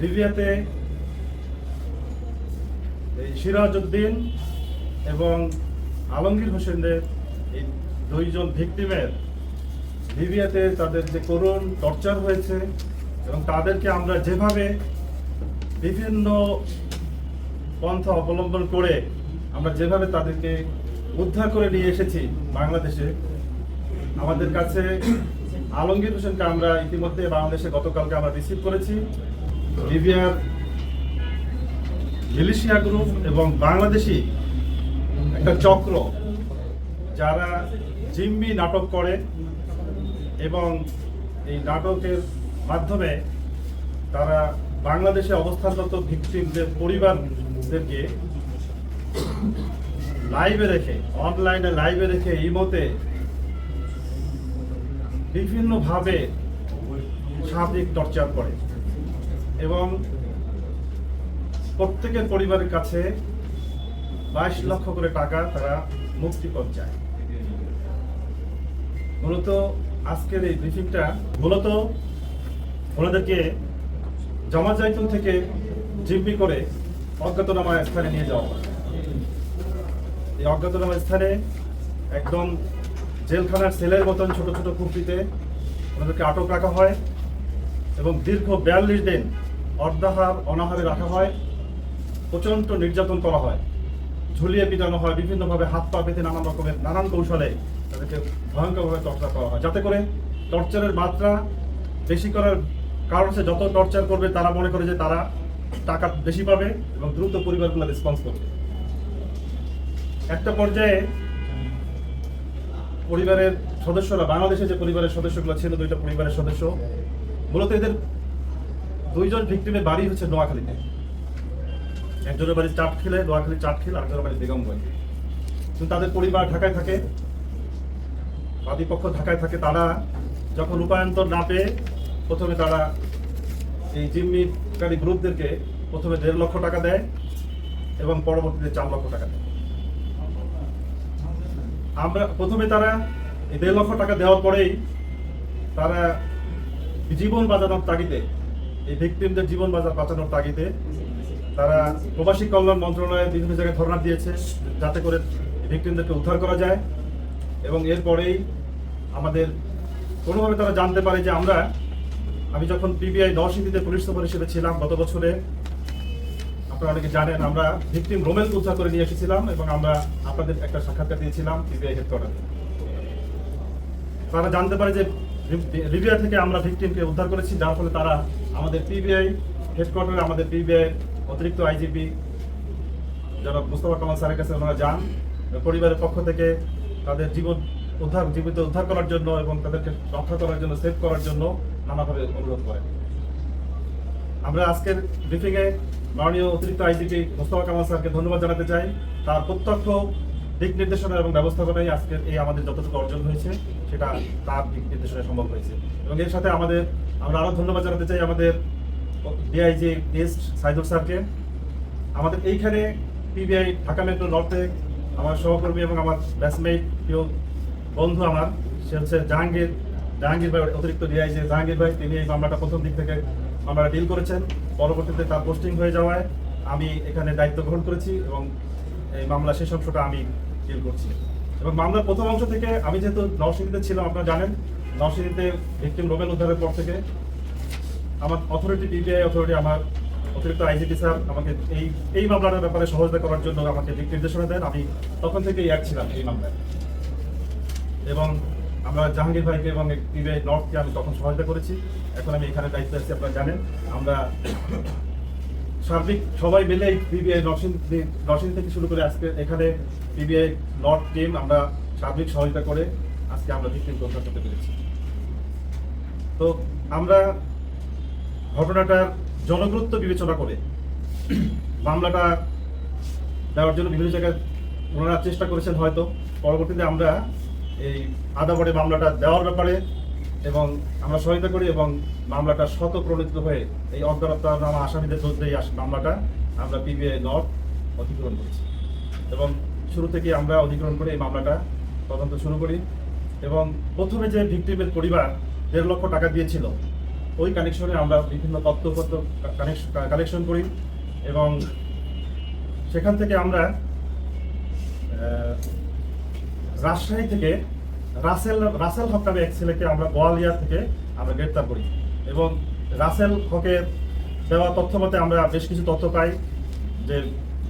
লিবিয়াতে এই সিরাজউদ্দিন এবং আলমগীর হোসেনের এই দুইজন ভিকটিমের লিবিয়াতে তাদের যে করুণ টর্চার হয়েছে এবং তাদেরকে আমরা যেভাবে বিভিন্ন পন্থা অবলম্বন করে আমরা যেভাবে তাদেরকে উদ্ধার করে নিয়ে এসেছি বাংলাদেশে, আমাদের কাছে আলমগীর হোসেনকে আমরা ইতিমধ্যে বাংলাদেশে গতকালকে আমরা রিসিভ করেছি। লিবিয়ার মিলিশিয়া গ্রুপ এবং বাংলাদেশি একটা চক্র যারা জিম্মি নাটক করে এবং এই নাটকের মাধ্যমে তারা বাংলাদেশে অবস্থানরত ভিকটিমদের পরিবারদেরকে লাইভে রেখে অনলাইনে লাইভে রেখে ইমোতে বিভিন্নভাবে সামাজিক টর্চার করে। এবং প্রত্যেকের পরিবারের কাছে বাইশ লক্ষ করে টাকা তারা মুক্তিপদ চায়। মূলত আজকের এই ব্রিফিংটা মূলত ওনাদেরকে জমা জাইতুন থেকে জিম্মি করে অজ্ঞাতনামা স্থানে নিয়ে যাওয়া হয়। এই অজ্ঞাতনামা স্থানে একদম জেলখানার সেলের মতন ছোট ছোট কুপিতে ওনাদেরকে আটক রাখা হয় এবং দীর্ঘ বিয়াল্লিশ দিন অর্ধাহার, অনাহারে রাখা হয়, প্রচণ্ড নির্যাতন করা হয়, ঝুলিয়ে পিটানো হয়, বিভিন্নভাবে হাত পা পেতে নানান রকমের, নানান কৌশলে তাদেরকে ভয়ঙ্করভাবে টর্চার করা হয়। যাতে করে টর্চারের মাত্রা বেশি করার কারণ সে যত টর্চার করবে তারা মনে করে যে তারা টাকা বেশি পাবে এবং দ্রুত পরিবারগুলো রেসপন্স করবে। একটা পর্যায়ে পরিবারের সদস্যরা বাংলাদেশে যে পরিবারের সদস্যগুলো ছিল, দুইটা পরিবারের সদস্য, মূলত এদের দুইজন ভিক্টিমের বাড়ি হচ্ছে নোয়াখালীতে। একজনের বাড়ি চাটখিলে নোয়াখালী চাটখিল আরেকজনের বাড়ি বেগমগঞ্জ। কিন্তু তাদের পরিবার ঢাকায় থাকে। বাদীপক্ষ ঢাকায় থাকে। তারা যখন রূপায়ন্তর না পেয়ে প্রথমে তারা এই জিম্মিকারী গ্রুপদেরকে প্রথমে দেড় লক্ষ টাকা দেয় এবং পরবর্তীতে চার লক্ষ টাকা দেয়। আমরা প্রথমে তারা এই দেড় লক্ষ টাকা দেওয়ার পরেই তারা জীবন বাঁচানোর তাগিদে এই ভিকটিমদের জীবন বাজার বাঁচানোর তাগিদে তারা প্রবাসী কল্যাণ মন্ত্রণালয়ে বিভিন্ন জায়গায় ধর্ণা দিয়েছে যাতে করে ভিকটিমদেরকে উদ্ধার করা যায় এবং এরপরেই আমাদের কোনোভাবে তারা জানতে পারে যে আমরা, আমি যখন পিবিআই নরসিংদীতে পুলিশ সুপার হিসেবে ছিলাম গত বছরে, আপনারা অনেকে জানেন, আমরা ভিকটিম রোমেলকে উদ্ধার করে নিয়ে এসেছিলাম এবং আমরা আপনাদের একটা সাক্ষাৎকার দিয়েছিলাম পিবিআই হেডকোয়ার্টারে। তারা জানতে পারে যে লিবিয়া থেকে আমরা ভিকটিমকে উদ্ধার করেছি, যার ফলে তারা আমাদের পিবিআই হেডকোয়ার্টারে আমাদের পিবিআই অতিরিক্ত আইজিপি যারা মুস্তফা কামাল স্যারের কাছে ওনারা যান, পরিবারের পক্ষ থেকে তাদের জীবন উদ্ধার, জীবিত উদ্ধার করার জন্য এবং তাদেরকে রক্ষা করার জন্য সেভ করার জন্য নানাভাবে অনুরোধ করেন আমরা আজকের ব্রিফিংয়ে মাননীয় অতিরিক্ত আইজিপি মোস্তফা কামাল স্যারকে ধন্যবাদ জানাতে চাই। তার প্রত্যক্ষ দিক নির্দেশনা এবং ব্যবস্থাপনায় আজকের এই আমাদের যতটুকু অর্জন হয়েছে, সেটা তার দিক নির্দেশনায় সম্ভব হয়েছে। এবং এর সাথে আমাদের, আমরা আরও ধন্যবাদ জানাতে চাই আমাদের ডিআইজি ইস্ট সাইদুল স্যারকে। আমাদের এইখানে পিবিআই, ঢাকা মেট্রো নর্থে আমার সহকর্মী এবং আমার ব্যাচমেট প্রিয় বন্ধু আমার, সে হচ্ছে জাহাঙ্গীর জাহাঙ্গীর ভাই অতিরিক্ত ডিআইজি। জাহাঙ্গীর ভাই, তিনি এই মামলাটা প্রথম দিক থেকে মামলাটা ডিল করেছেন। পরবর্তীতে তার পোস্টিং হয়ে যাওয়ায় আমি এখানে দায়িত্ব গ্রহণ করেছি এবং এই মামলা শেষ অংশটা আমি ডিল করছি। এবং মামলার প্রথম অংশ থেকে আমি যেহেতু নরসিংদীতে ছিলাম, আপনারা জানেন, নরসিংদীতে ভিক্টিম রোবেল উদ্ধারের পর থেকে আমার অথরিটি পিবিআই অথরিটি আমার অতিরিক্ত আইজিপি স্যার আমাকে এই এই মামলাটার ব্যাপারে সহযোগিতা করার জন্য আমাকে দিক নির্দেশনা দেন। আমি তখন থেকেই এক ছিলাম এই মামলায়। এবং আমরা জাহাঙ্গীর ভাইকে এবং পিবিআই নর্থকে আমি তখন সহযোগিতা করেছি। এখন আমি এখানে দায়িত্ব আছি, আপনারা জানেন। আমরা সার্বিক সবাই মিলে পিবিআই নরসিংদী নরসিংদী থেকে শুরু করে আজকে এখানে পিবিআই নর্থ টিম আমরা সার্বিক সহযোগিতা করে আজকে আমরা ভিক্টিম উদ্ধার করতে পেরেছি। তো আমরা ঘটনাটার জনগুরুত্ব বিবেচনা করে মামলাটা দেওয়ার জন্য বিভিন্ন জায়গায় ওনারা চেষ্টা করেছেন হয়তো। পরবর্তীতে আমরা এই আদাবরে মামলাটা দেওয়ার ব্যাপারে এবং আমরা সহায়তা করি এবং মামলাটা শত প্রণীত হয়ে এই অজ্ঞানতা নামা আসামিদের বিরুদ্ধে এই মামলাটা আমরা পিবিআই নর্থ অধিগ্রহণ করেছি। এবং শুরু থেকে আমরা অধিগ্রহণ করে এই মামলাটা তদন্ত শুরু করি। এবং প্রথমে যে ভিক্টিমের পরিবার দেড় লক্ষ টাকা দিয়েছিল, ওই কানেকশনে আমরা বিভিন্ন তথ্যপত্র কালেকশন করি এবং সেখান থেকে আমরা রাজশাহী থেকে রাসেল রাসেল হক নামে এক ছেলেকে আমরা গোয়ালিয়া থেকে আমরা গ্রেপ্তার করি। এবং রাসেল হকের দেওয়া তথ্য মতে আমরা বেশ কিছু তথ্য পাই যে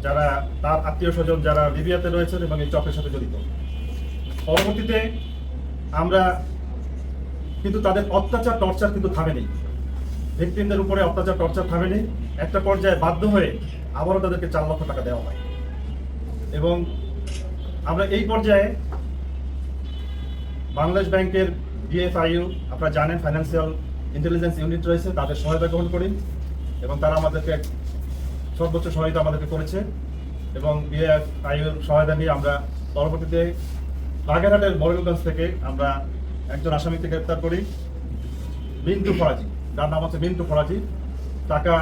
যারা তার আত্মীয় স্বজন যারা লিবিয়াতে রয়েছেন এবং এই চক্রের সাথে জড়িত। পরবর্তীতে আমরা কিন্তু তাদের অত্যাচার, টর্চার কিন্তু থামেনি। ভিকটিমদের উপরে অত্যাচার, টর্চার থামেনি। একটা পর্যায়ে বাধ্য হয়ে আবারও তাদেরকে চার লক্ষ টাকা দেওয়া হয়। এবং আমরা এই পর্যায়ে বাংলাদেশ ব্যাংকের বিএফআইইউ আপনারা জানেন ফাইন্যান্সিয়াল ইন্টেলিজেন্স ইউনিট রয়েছে, তাদের সহায়তা গ্রহণ করি এবং তারা আমাদেরকে সর্বোচ্চ সহায়তা আমাদেরকে করেছে এবং বিএফআইউর সহায়তা নিয়ে আমরা পরবর্তীতে বাগেরহাটের মরেলগঞ্জ থেকে আমরা একজন আসামিকে গ্রেপ্তার করি, মিন্টু ফরাজি। যার নাম হচ্ছে মিন্টু ফরাজি। টাকা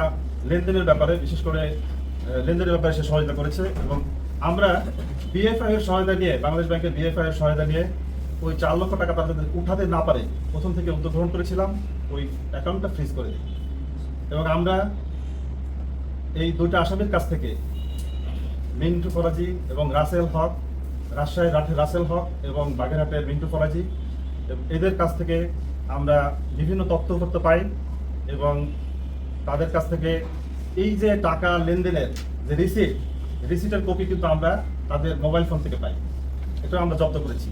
লেনদেনের ব্যাপারে, বিশেষ করে লেনদেনের ব্যাপারে সে সহায়তা করেছে এবং আমরা বিএফআই এর সহায়তা নিয়ে, বাংলাদেশ ব্যাংকের বিএফআই এর সহায়তা নিয়ে ওই চার লক্ষ টাকা তাদের উঠাতে না পারে, প্রথম থেকে উদ্যোগ গ্রহণ করেছিলাম, ওই অ্যাকাউন্টটা ফ্রিজ করে দিই এবং আমরা এই দুইটা আসামির কাছ থেকে মিন্টু ফরাজি এবং রাসেল হক রাজশাহীর রাঠে রাসেল হক এবং বাগেরহাটের মিন্টু ফরাজি এদের কাছ থেকে আমরা বিভিন্ন তথ্যপত্র পাই এবং তাদের কাছ থেকে এই যে টাকা লেনদেনের যে রিসিট রিসিটের কপি কিন্তু আমরা তাদের মোবাইল ফোন থেকে পাই। এটা আমরা জব্দ করেছি।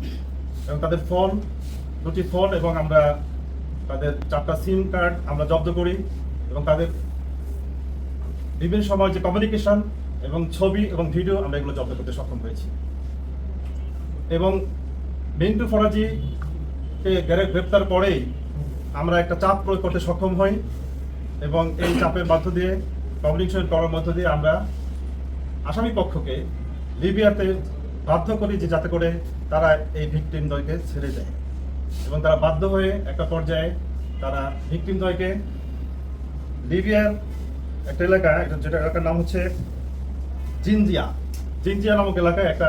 এবং তাদের ফোন দুটি ফোন এবং আমরা তাদের চারটা সিম কার্ড আমরা জব্দ করি এবং তাদের বিভিন্ন সময় যে কমিউনিকেশন এবং ছবি এবং ভিডিও আমরা এগুলো জব্দ করতে সক্ষম হয়েছি। এবং মিন্টু ফরাজিকে গ্রে- গ্রেপ্তার পরেই আমরা একটা চাপ প্রয়োগ করতে সক্ষম হই এবং এই চাপের মধ্য দিয়ে কমিউনিকেশন করার মধ্য দিয়ে আমরা আসামি পক্ষকে লিবিয়াতে বাধ্য করি যে যাতে করে তারা এই ভিকটিম দ্বয়কে ছেড়ে দেয়। এবং তারা বাধ্য হয়ে একটা পর্যায়ে তারা ভিকটিম দ্বয়কে লিবিয়ার একটা এলাকা যেটা এলাকার নাম হচ্ছে জিনজিয়া। জিনজিয়া নামক এলাকায় একটা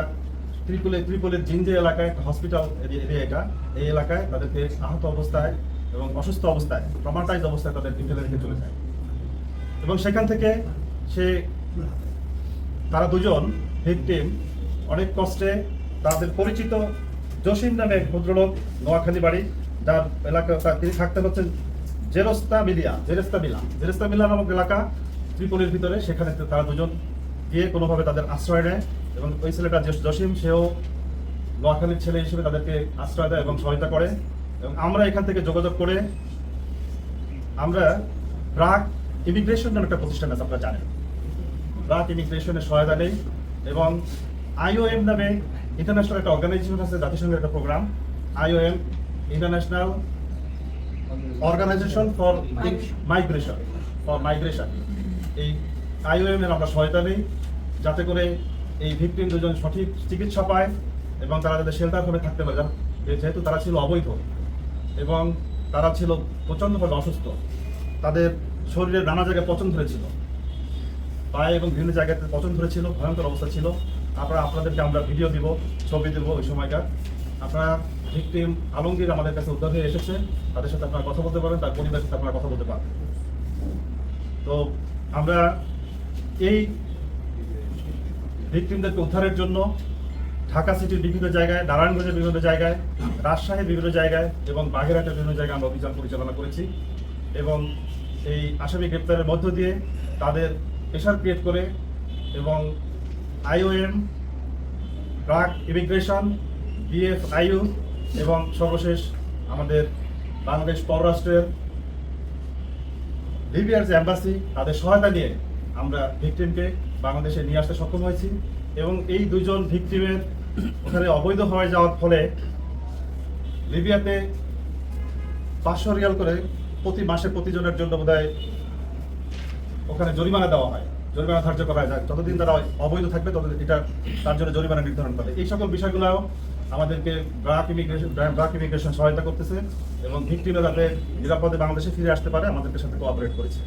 ত্রিপুলে ত্রিপুলের জিনজিয়া এলাকায় একটা হসপিটাল এরিয়া এটা। এই এলাকায় তাদেরকে আহত অবস্থায় এবং অসুস্থ অবস্থায় ট্রমাটাইজ অবস্থায় তাদেরকে ফেলে রেখে চলে যায়। এবং সেখান থেকে সে, তারা দুজন ভিকটিম অনেক কষ্টে তাদের পরিচিত জসিম নামে এক ভদ্রলোক নোয়াখালী বাড়ি যার এলাকা তিনি থাকতেন হচ্ছেন জেরস্তা মিলিয়া, জেরেস্তা মিলা। জেরেস্তা মিলা নামক এলাকা ত্রিপুলের ভিতরে, সেখানে তারা দুজন গিয়ে কোনোভাবে তাদের আশ্রয় নেয় এবং ওই ছেলেটা জস- জসিম, সেও নোয়াখালীর ছেলে হিসেবে তাদেরকে আশ্রয় দেয় এবং সহায়তা করে। এবং আমরা এখান থেকে যোগাযোগ করে আমরা প্রাক ইমিগ্রেশন নামে একটা প্রতিষ্ঠান আছে, আপনারা জানেন। প্রাক ইমিগ্রেশনের সহায়তা নেই এবং আইওএম নামে ইন্টারন্যাশনাল একটা অর্গানাইজেশন আছে, জাতিসংঘের একটা programme IOM international organisation for migration for migration এই আইওএম এর আমরা সহায়তা নেই, যাতে করে এই ভিকটিম দুজন সঠিক চিকিৎসা পায় এবং তারা যাতে শেল্টার ভাবে থাকতে পারে। যেহেতু তারা ছিল অবৈধ এবং তারা ছিল প্রচণ্ডভাবে অসুস্থ, তাদের শরীরের নানা জায়গায় পচন ধরেছিল। পায়ে এবং বিভিন্ন জায়গাতে পচন ধরেছিল, ভয়ঙ্কর অবস্থা ছিল। আপনারা আপনাদেরকে আমরা ভিডিও দিব, ছবি দেব ওই সময়কার আপনারা ভিকটিম আলমগীর আমাদের কাছে উদ্ধার হয়ে এসেছে। তাদের সাথে আপনারা কথা বলতে পারেন, তার পরিবারের সাথে আপনারা কথা বলতে পারেন। তো আমরা এই ভিকটিমদেরকে উদ্ধারের জন্য ঢাকা সিটির বিভিন্ন জায়গায়, নারায়ণগঞ্জের বিভিন্ন জায়গায়, রাজশাহীর বিভিন্ন জায়গায় এবং বাগেরহাটের বিভিন্ন জায়গায় আমরা অভিযান পরিচালনা করেছি। এবং এই আসামি গ্রেপ্তারের মধ্য দিয়ে তাদের প্রেশার ক্রিয়েট করে এবং আইওএম ড্রাগ ইমিগ্রেশন বিএফআইইউ এবং সর্বশেষ আমাদের বাংলাদেশ পররাষ্ট্রের লিবিয়ার যে অ্যাম্বাসি তাদের সহায়তা নিয়ে আমরা ভিকটিমকে বাংলাদেশে নিয়ে আসতে সক্ষম হয়েছি এবং এই দুজন ভিকটিমের ওখানে অবৈধ হয়ে যাওয়ার ফলে লিবিয়াতে পাঁচশো রিয়াল করে প্রতি মাসে প্রতিজনের জন্য বোধহয় ওখানে জরিমানা দেওয়া হয়। জরিমানা ধার্য করা যায়। যতদিন তারা অবৈধ থাকবে, ততদিন এটা তার জন্য জরিমানা নির্ধারণ করে। এই সকল বিষয়গুলো আমাদেরকে ব্রাক ইমিগ্রেশন ব্রাক ইমিগ্রেশন সহায়তা করতেছে এবং ভিক্টিমরা যাতে নিরাপদে বাংলাদেশে ফিরে আসতে পারে, আমাদেরকে সাথে কোঅপারেট করেছে।